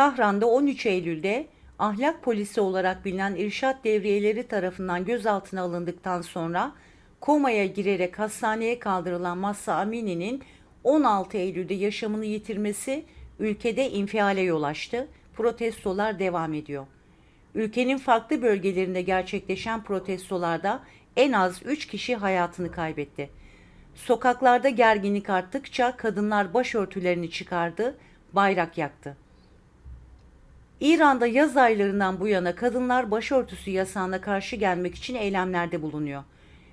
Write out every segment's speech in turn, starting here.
Tahran'da 13 Eylül'de ahlak polisi olarak bilinen irşat devriyeleri tarafından gözaltına alındıktan sonra komaya girerek hastaneye kaldırılan Massa Amini'nin 16 Eylül'de yaşamını yitirmesi ülkede infiale yol açtı. Protestolar devam ediyor. Ülkenin farklı bölgelerinde gerçekleşen protestolarda en az 3 kişi hayatını kaybetti. Sokaklarda gerginlik arttıkça kadınlar başörtülerini çıkardı, bayrak yaktı. İran'da yaz aylarından bu yana kadınlar başörtüsü yasağına karşı gelmek için eylemlerde bulunuyor.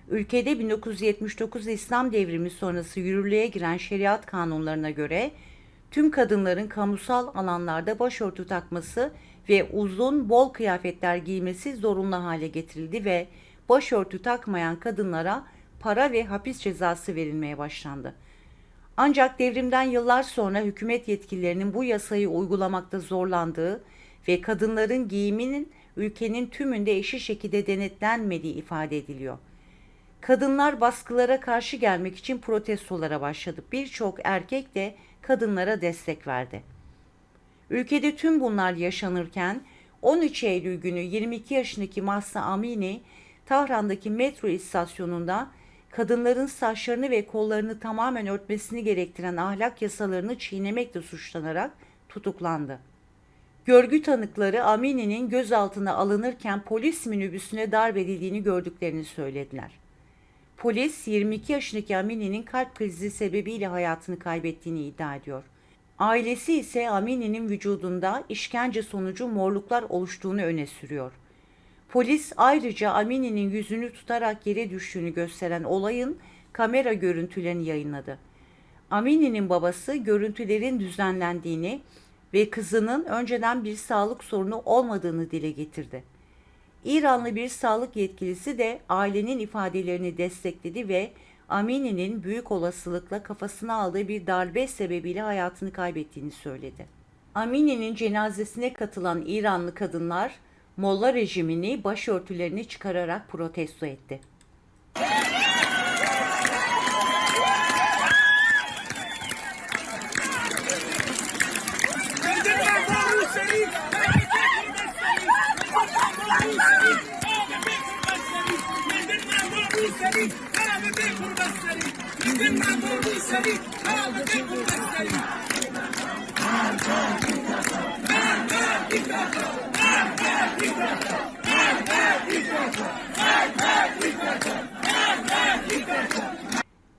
Ülkede 1979 İslam devrimi sonrası yürürlüğe giren şeriat kanunlarına göre tüm kadınların kamusal alanlarda başörtü takması ve uzun bol kıyafetler giymesi zorunlu hale getirildi ve başörtü takmayan kadınlara para ve hapis cezası verilmeye başlandı. Ancak devrimden yıllar sonra hükümet yetkililerinin bu yasayı uygulamakta zorlandığı ve kadınların giyiminin ülkenin tümünde eşit şekilde denetlenmediği ifade ediliyor. Kadınlar baskılara karşı gelmek için protestolara başladı. Birçok erkek de kadınlara destek verdi. Ülkede tüm bunlar yaşanırken 13 Eylül günü 22 yaşındaki Mahsa Amini Tahran'daki metro istasyonunda kadınların saçlarını ve kollarını tamamen örtmesini gerektiren ahlak yasalarını çiğnemekle suçlanarak tutuklandı. Görgü tanıkları Amini'nin gözaltına alınırken polis minibüsüne darp edildiğini gördüklerini söylediler. Polis 22 yaşındaki Amini'nin kalp krizi sebebiyle hayatını kaybettiğini iddia ediyor. Ailesi ise Amini'nin vücudunda işkence sonucu morluklar oluştuğunu öne sürüyor. Polis ayrıca Amini'nin yüzünü tutarak yere düştüğünü gösteren olayın kamera görüntülerini yayınladı. Amini'nin babası görüntülerin düzenlendiğini ve kızının önceden bir sağlık sorunu olmadığını dile getirdi. İranlı bir sağlık yetkilisi de ailenin ifadelerini destekledi ve Amini'nin büyük olasılıkla kafasına aldığı bir darbe sebebiyle hayatını kaybettiğini söyledi. Amini'nin cenazesine katılan İranlı kadınlar Molla rejimini başörtülerini çıkararak protesto etti.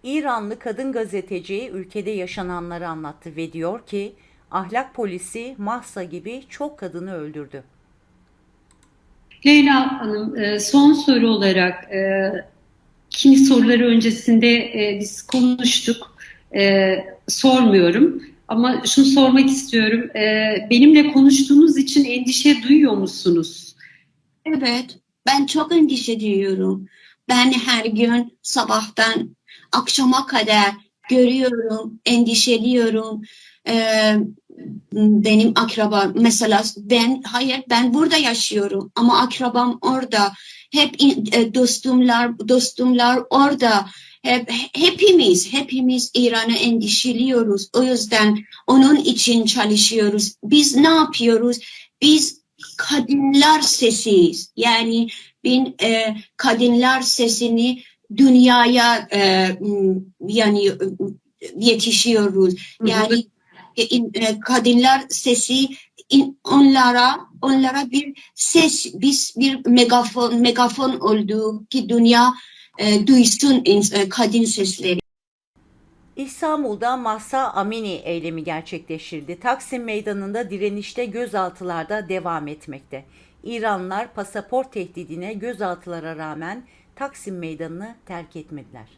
İranlı kadın gazeteci ülkede yaşananları anlattı ve diyor ki ahlak polisi Mahsa gibi çok kadını öldürdü. Leyla Hanım e, son soru olarak e, kimi soruları öncesinde e, biz konuştuk. Sormuyorum ama şunu sormak istiyorum. Benimle konuştuğunuz için endişe duyuyor musunuz? Evet, ben çok endişe duyuyorum. Ben her gün sabahtan akşama kadar görüyorum, endişeliyorum. Benim akrabam mesela ben hayır ben burada yaşıyorum ama akrabam orada. Hep e, dostumlar dostumlar orada. Hep hepimiz hepimiz İran'a endişeliyoruz. O yüzden onun için çalışıyoruz. Biz ne yapıyoruz? Biz kadınlar sesiyiz. Yani bin e, kadınlar sesini dünyaya e, yani e, yetişiyoruz. Yani kadınlar sesi onlara onlara bir ses biz bir megafon megafon oldu ki dünya e, duysun e, kadın sesleri. İstanbul'da Mahsa Amini eylemi gerçekleştirildi. Taksim Meydanı'nda direnişte gözaltılarda devam etmekte. İranlılar pasaport tehdidine gözaltılara rağmen Taksim Meydanı'nı terk etmediler.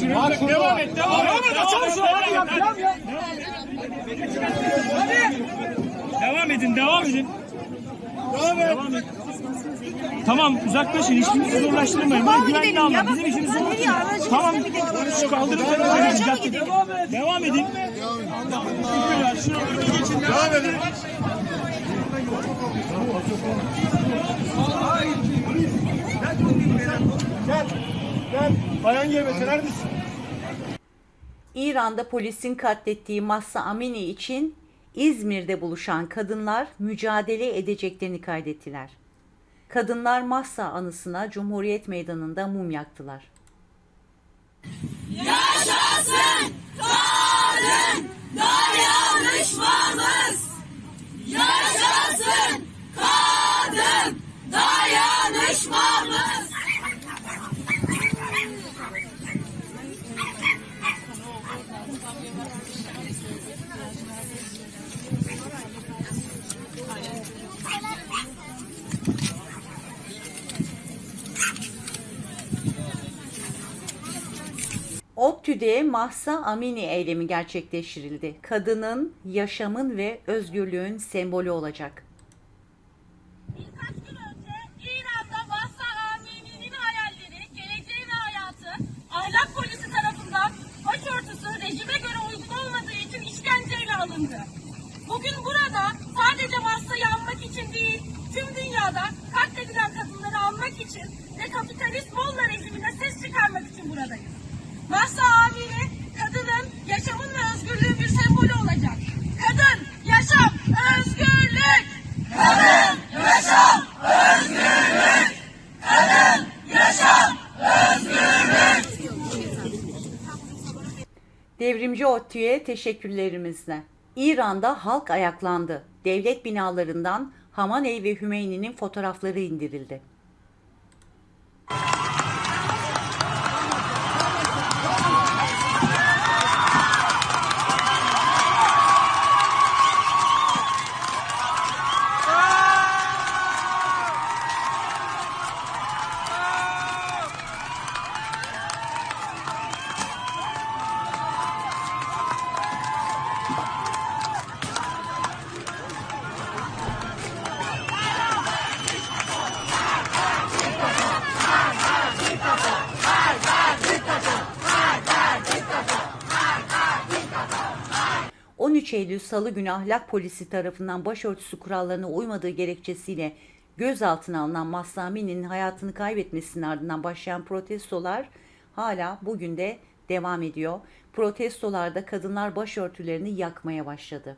et, devam et. Devam et, açalım şu hadi yap, yap, yap. Devam edin, devam edin. Devam et. Tamam uzaklaşın. İşinizi zorlaştırmayın. Böyle güvenli alan. Bizim işimiz zor. Tamam. Şu. Cadde. Devam edin. Devam edin. Gel. Bayan GBT neredesin? İran'da polisin katlettiği Mahsa Amini için İzmir'de buluşan kadınlar mücadele edeceklerini kaydettiler. Kadınlar Mahsa anısına Cumhuriyet Meydanı'nda mum yaktılar. ODTÜ'de Mahsa Amini eylemi gerçekleştirildi. Kadının, yaşamın ve özgürlüğün sembolü olacak. Birkaç gün önce İran'da Mahsa Amini'nin hayalleri, geleceği ve hayatı ahlak polisi tarafından başörtüsü rejime göre uygun olmadığı için işkenceyle alındı. Bugün burada sadece Mahsa'yı anmak için değil, tüm dünyada katledilen kadınları anmak için ve kapitalist Molla rejimine ses çıkarmak için buradayız. Mahsa Amini, kadının, yaşamın ve özgürlüğün bir sembolü olacak. Kadın, yaşam, özgürlük! Devrimci ODTÜ'ye teşekkürlerimizle. İran'da halk ayaklandı. Devlet binalarından Hamaney ve Hümeyni'nin fotoğrafları indirildi. ...13 Eylül Salı günü ahlak polisi tarafından başörtüsü kurallarına uymadığı gerekçesiyle gözaltına alınan Mahsa Amini'nin hayatını kaybetmesinin ardından başlayan protestolar hala bugün de devam ediyor. Protestolarda kadınlar başörtülerini yakmaya başladı.